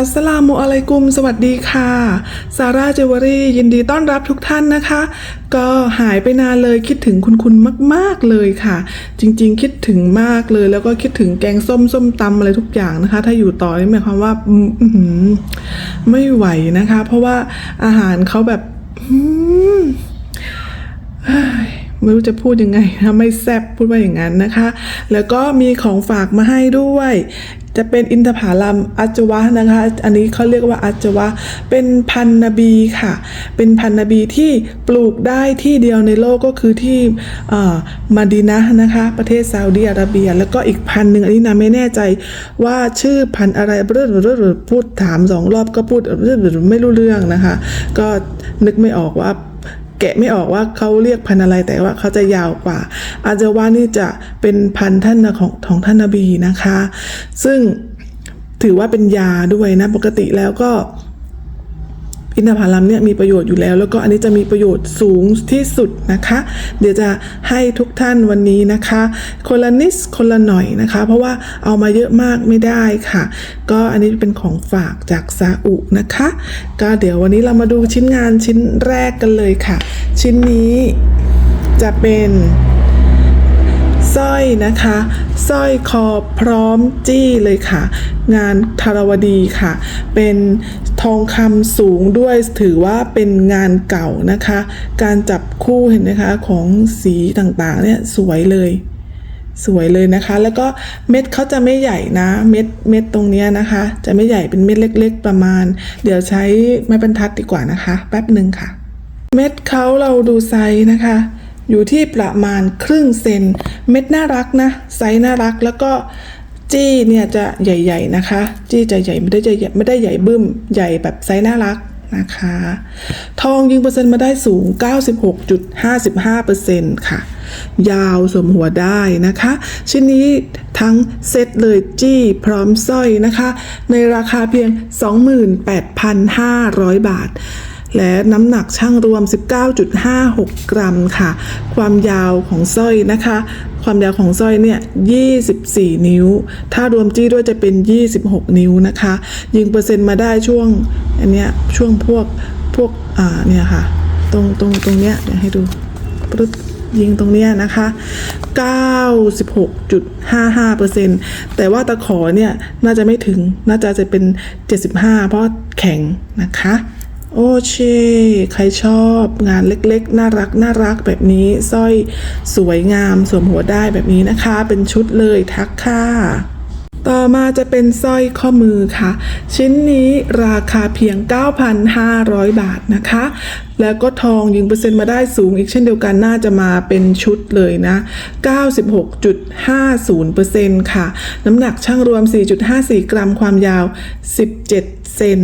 อัสลามุอะลัยกุม สวัสดีค่ะ ซาร่าเจว e รี่ยินดีต้อนรับทุกท่านนะคะ ก็หายไปนานเลยคิดถึงคุณคุณมาก ๆเลยค่ะ จริง ๆ คิดถึงมากเลย แล้วก็คิดถึงแกงส้มส้มตำอะไรทุกอย่างนะคะ ถ้าอยู่ต่อนี่หมายความว่าอมไม่ไหวนะคะ เพราะว่าอาหารเขาแบบไม่รู้จะพูดยังไงนะไม่แซบพูดว่าอย่างนั้นนะคะ แล้วก็มีของฝากมาให้ด้วย จะเป็นอินทผลัมอัจวะนะคะ อันนี้เขาเรียกว่าอัจวะ เป็นพันนบีค่ะ เป็นพันนบีที่ปลูกได้ที่เดียวในโลกก็คือที่มาดีนะนะคะ ประเทศซาอุดีอาระเบีย แล้วก็อีกพันหนึ่งอันนี้นะไม่แน่ใจว่าชื่อพันอะไรเรื่อยๆพูดถามสองรอบก็พูดไม่รู้เรื่องนะคะ ก็นึกไม่ออกว่า แกะไม่ออกว่าเขาเรียกพันอะไรแต่ว่าเขาจะยาวกว่า อาจจะว่านี่จะเป็นพันท่านของของท่านนบีนะคะ ซึ่งถือว่าเป็นยาด้วยนะ ปกติแล้วก็ อินทผลัมเนี่ยมีประโยชน์อยู่แล้ว แล้วก็อันนี้จะมีประโยชน์สูงที่สุดนะคะ เดี๋ยวจะให้ทุกท่านวันนี้นะคะ คนละนิดคนละหน่อยนะคะ เพราะว่าเอามาเยอะมากไม่ได้ค่ะ ก็อันนี้เป็นของฝากจากซาอุนะคะ ก็เดี๋ยววันนี้เรามาดูชิ้นงานชิ้นแรกกันเลยค่ะ ชิ้นนี้จะเป็น สร้อยนะคะสร้อยคอพร้อมจี้เลยค่ะ งานธารวดีค่ะ เป็นทองคำสูงด้วยถือว่าเป็นงานเก่านะคะ การจับคู่เห็นไหมคะของสีต่างๆเนี่ยสวยเลยสวยเลยนะคะ แล้วก็เม็ดเขาจะไม่ใหญ่นะ เม็ดเม็ดตรงนี้นะคะ จะไม่ใหญ่เป็นเม็ดเล็ก ๆ ประมาณ เดี๋ยวใช้ไม้บรรทัดดีกว่านะคะ แป๊บหนึ่งค่ะ เม็ดเขาเราดูไซส์นะคะ อยู่ที่ประมาณครึ่งเซน เม็ดน่ารักนะไซส์น่ารักแล้วก็จี้เนี่ยจะใหญ่ ๆนะคะ จี้จะใหญ่ไม่ได้จะใหญ่ไม่ได้ใหญ่บึ้มใหญ่แบบไซส์น่ารักนะคะ ทองยิงเปอร์เซ็นต์มาได้สูง 96.55%ค่ะ ยาวสมหัวได้นะคะ ชิ้นนี้ทั้งเซตเลยจี้พร้อมสร้อยนะคะ ในราคาเพียง 28,500 บาท และน้ำหนักช่างรวม 19.56 กรัมค่ะ ความยาวของสร้อยนะคะ ความยาวของสร้อยเนี่ย 24 นิ้ว ถ้ารวมจี้ด้วยจะเป็น 26 นิ้วนะคะ ยิงเปอร์เซ็นต์มาได้ช่วงอันเนี้ยช่วงพวกพวกอ่าเนี่ยค่ะ ตรงตรงตรงเนี้ยเดี๋ยวให้ดูปึ๊บยิงตรงเนี้ยนะคะ 96.55%แต่ว่าตะขอเนี่ย น่าจะไม่ถึง น่าจะจะเป็น 75 เพราะแข็งนะคะ โอเชใครชอบงานเล็กๆ น่ารักน่ารักแบบนี้สร้อยสวยงามสวมหัวได้แบบนี้นะคะ เป็นชุดเลยทักค่ะต่อมาจะเป็นสร้อยข้อมือค่ะ ชิ้นนี้ราคาเพียง 9,500 บาทนะคะ แล้วก็ทองยิงเปอร์เซ็นต์มาได้สูงอีกเช่นเดียวกันน่าจะมาเป็นชุดเลยนะ 96.50%ค่ะ น้ำหนักช่างรวม 4.54 กรัมความยาว 17 เซน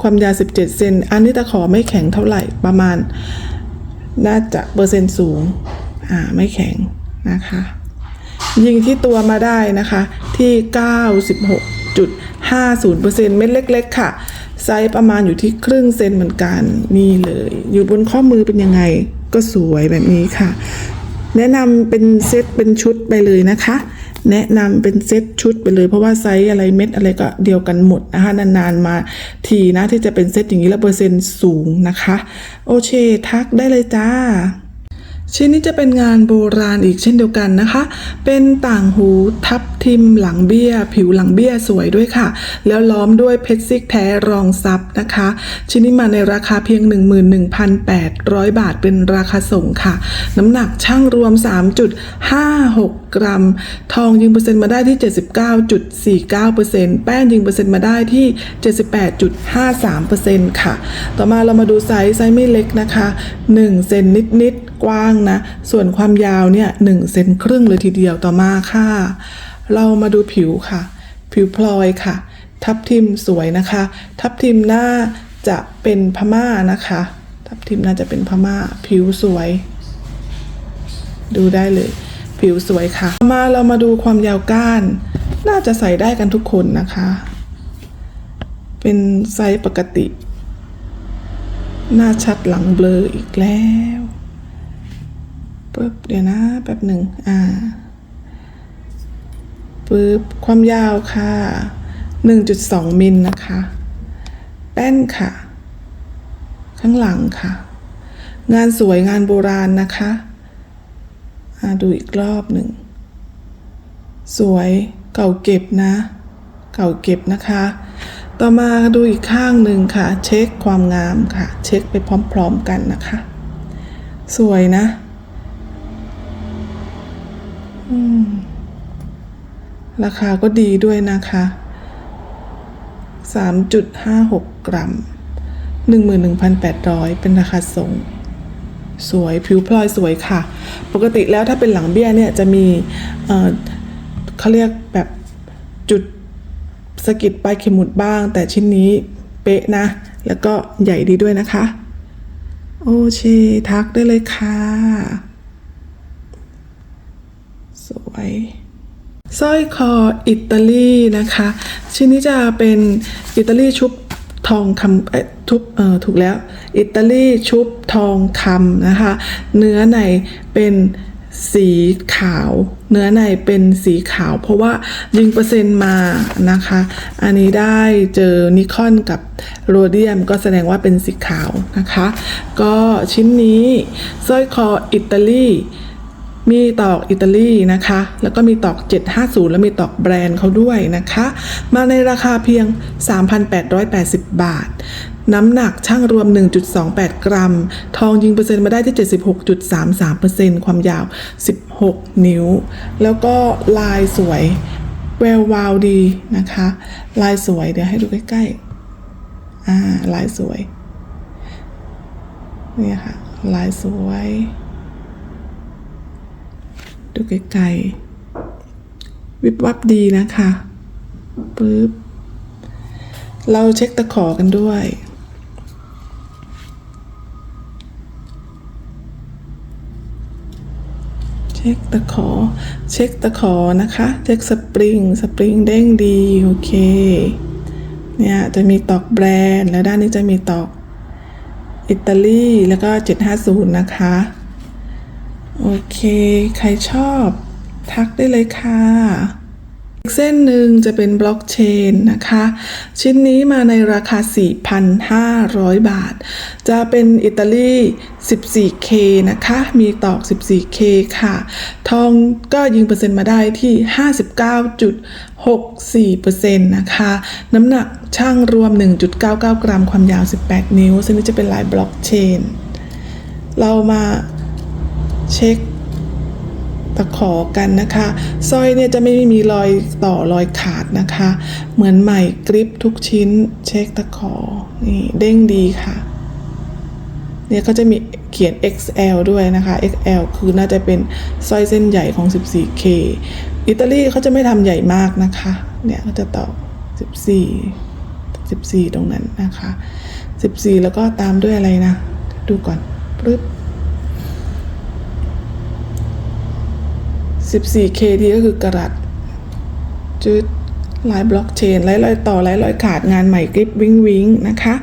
ความยาว 17 เซน อันนี้ตะขอไม่แข็งเท่าไหร่ประมาณ น่าจะเปอร์เซ็นต์สูง อ่า ไม่แข็งนะคะ ยิงที่ตัวมาได้นะคะ ที่ 96.50%เม็ดเล็ก ๆ ค่ะ ไซส์ประมาณอยู่ที่ครึ่งเซนเหมือนกัน นี่เลย อยู่บนข้อมือเป็นยังไง ก็สวยแบบนี้ค่ะ แนะนำเป็นเซตเป็นชุดไปเลยนะคะ แนะนำเป็นเซตชุดไปเลย เพราะว่าไซส์อะไรเม็ดอะไรก็เดียวกันหมดนะคะนานๆมาทีนะที่จะเป็นเซตอย่างนี้แล้วเปอร์เซ็นต์สูงนะคะ โอเคทักได้เลยจ้า ชิ้นนี้จะเป็นงานโบราณอีกเช่นเดียวกันนะคะ เป็นต่างหูทับทิมหลังเบี้ย ผิวหลังเบี้ยสวยด้วยค่ะ แล้วล้อมด้วยเพชรซิกแท้รองซับนะคะ ชิ้นนี้มาในราคาเพียง 11,800 บาทเป็นราคาส่งค่ะ น้ำหนักช่างรวม 3.56 กรัม ทองยิงเปอร์เซ็นต์มาได้ที่ 79.49%แป้งยิงเปอร์เซ็นต์มาได้ที่ 78.53%ค่ะ ต่อมาเรามาดูไซส์ไซส์ไม่เล็กนะคะ1เซนนิดๆ กว้างนะ ส่วนความยาวเนี่ย1เซนครึ่งเลยทีเดียวต่อมาค่ะ เรามาดูผิวค่ะ ผิวพลอยค่ะ ทับทิมสวยนะคะ ทับทิมหน่าจะเป็นพม่านะคะ ทับทิมน่าจะเป็นพม่า ผิวสวย ดูได้เลย ผิวสวยค่ะ มาเรามาดูความยาวก้าน น่าจะใส่ได้กันทุกคนนะคะ เป็นไซส์ปกติ หน้าชัดหลังเบลออีกแล้ว ปึ๊บเดี๋ยวนะแป๊บหนึ่งอ่าปึ๊บความยาวค่ะ 1.2 มิลนะคะ แป้นค่ะ ข้างหลังค่ะ งานสวยงานโบราณนะคะอ่าดูอีกรอบหนึ่ง สวยเก่าเก็บนะ เก่าเก็บนะคะ ต่อมาดูอีกข้างหนึ่งค่ะ เช็คความงามค่ะ เช็คไปพร้อมๆกันนะคะ สวยนะ ราคาก็ดีด้วยนะคะ 3.56 กรัม 11,800 เป็นราคาส่ง สวยผิวพลอยสวยค่ะ ปกติแล้วถ้าเป็นหลังเบี้ยเนี่ยจะมีเเขาเรียกแบบจุดสะกิดปลายเข็มหมุดบ้าง แต่ชิ้นนี้เป๊ะนะ แล้วก็ใหญ่ดีด้วยนะคะ โอเคทักได้เลยค่ะ สวยสร้อยคออิตาลีนะคะ ชิ้นนี้จะเป็นอิตาลีชุบทองคำทุบเออถูกแล้ว อิตาลีชุบทองคำนะคะ เนื้อในเป็นสีขาว เนื้อในเป็นสีขาว เพราะว่ายิงเปอร์เซ็นต์มานะคะ อันนี้ได้เจอนิคอนกับโรเดียมก็แสดงว่าเป็นสีขาวนะคะ ก็ชิ้นนี้สร้อยคออิตาลี มีตอกอิตาลีนะคะ แล้วก็มีตอก 750 แล้วมีตอกแบรนด์เขาด้วยนะคะ มาในราคาเพียง 3,880 บาท น้ำหนักช่างรวม 1.28 กรัม ทองยิงเปอร์เซ็นต์มาได้ที่ 76.33%ความยาว 16 นิ้ว แล้วก็ลายสวย แวววาวดีนะคะ ลายสวยเดี๋ยวให้ดูใกล้ๆ อ่า ลายสวยเนี่ยค่ะ ลายสวย ดูไกลๆ วิบวับดีนะคะปึ๊บ เราเช็คตะขอกันด้วย เช็คตะขอ เช็คตะขอนะคะ เช็คสปริง สปริงเด้งดี โอเค เนี่ย จะมีตอกแบรนด์ แล้วด้านนี้จะมีตอกอิตาลี แล้วก็ 750 นะคะ โอเค ใครชอบ ทักได้เลยค่ะ อีกเส้นหนึ่งจะเป็นบล็อกเชนนะคะ ชิ้นนี้มาในราคา 4,500 บาท จะเป็นอิตาลี 14K นะคะ มีตอก 14K ค่ะ ทองก็ยิงเปอร์เซ็นต์มาได้ที่ 59.64%นะคะ น้ำหนักช่างรวม 1.99 กรัม ความยาว 18 นิ้วซึ่งนี้จะเป็นลายบล็อกเชน เรามา เช็คตะขอกันนะคะสร้อยเนี่ยจะไม่มีรอยต่อรอยขาดนะคะ เหมือนใหม่กริปทุกชิ้น เช็คตะขอนี่เด้งดีค่ะ เนี่ยเขาจะมีเขียน XL ด้วยนะคะ XL คือน่าจะเป็นสร้อยเส้นใหญ่ของ 14K อิตาลีเขาจะไม่ทำใหญ่มากนะคะ เนี่ยเขาจะต่อ 14 14 ตรงนั้นนะคะ 14 แล้วก็ตามด้วยอะไรนะ ดูก่อนปึ๊บ 14K ที่ก็คือกระดัดจืดลายบล็อกเชนไลายรอยต่อไลายรอยขาดงานใหม่กริปวิ้งวิ้งนะคะ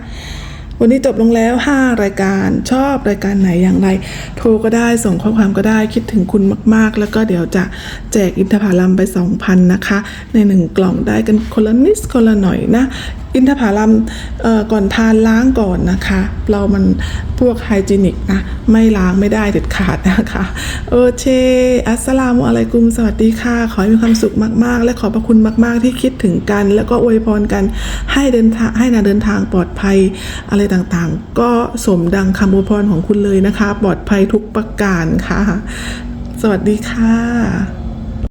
วันนี้จบลงแล้ว 5 รายการชอบรายการไหนอย่างไร โทรก็ได้ส่งข้อความก็ได้คิดถึงคุณมาก ๆ แล้วก็เดี๋ยวจะแจกอินทผลัมไป 2,000 นะคะ ในหนึ่งกล่องได้กันคนละนิดคนละหน่อยนะ อินทผลัมก่อนทานล้างก่อนนะคะ เรามันพวกไฮจีนิกนะ ไม่ล้างไม่ได้เด็ดขาดนะคะ โอเคอัสสลามุอะลัยกุม สวัสดีค่ะ ขอให้มีความสุขมาก ๆ และขอบพระคุณมาก ๆ ที่คิดถึงกัน แล้วก็อวยพรกันให้เดินทางให้นาเดินทางปลอดภัยอะไรต่างๆ ก็สมดังคำอวยพรของคุณเลยนะคะ ปลอดภัยทุกประการค่ะ สวัสดีค่ะ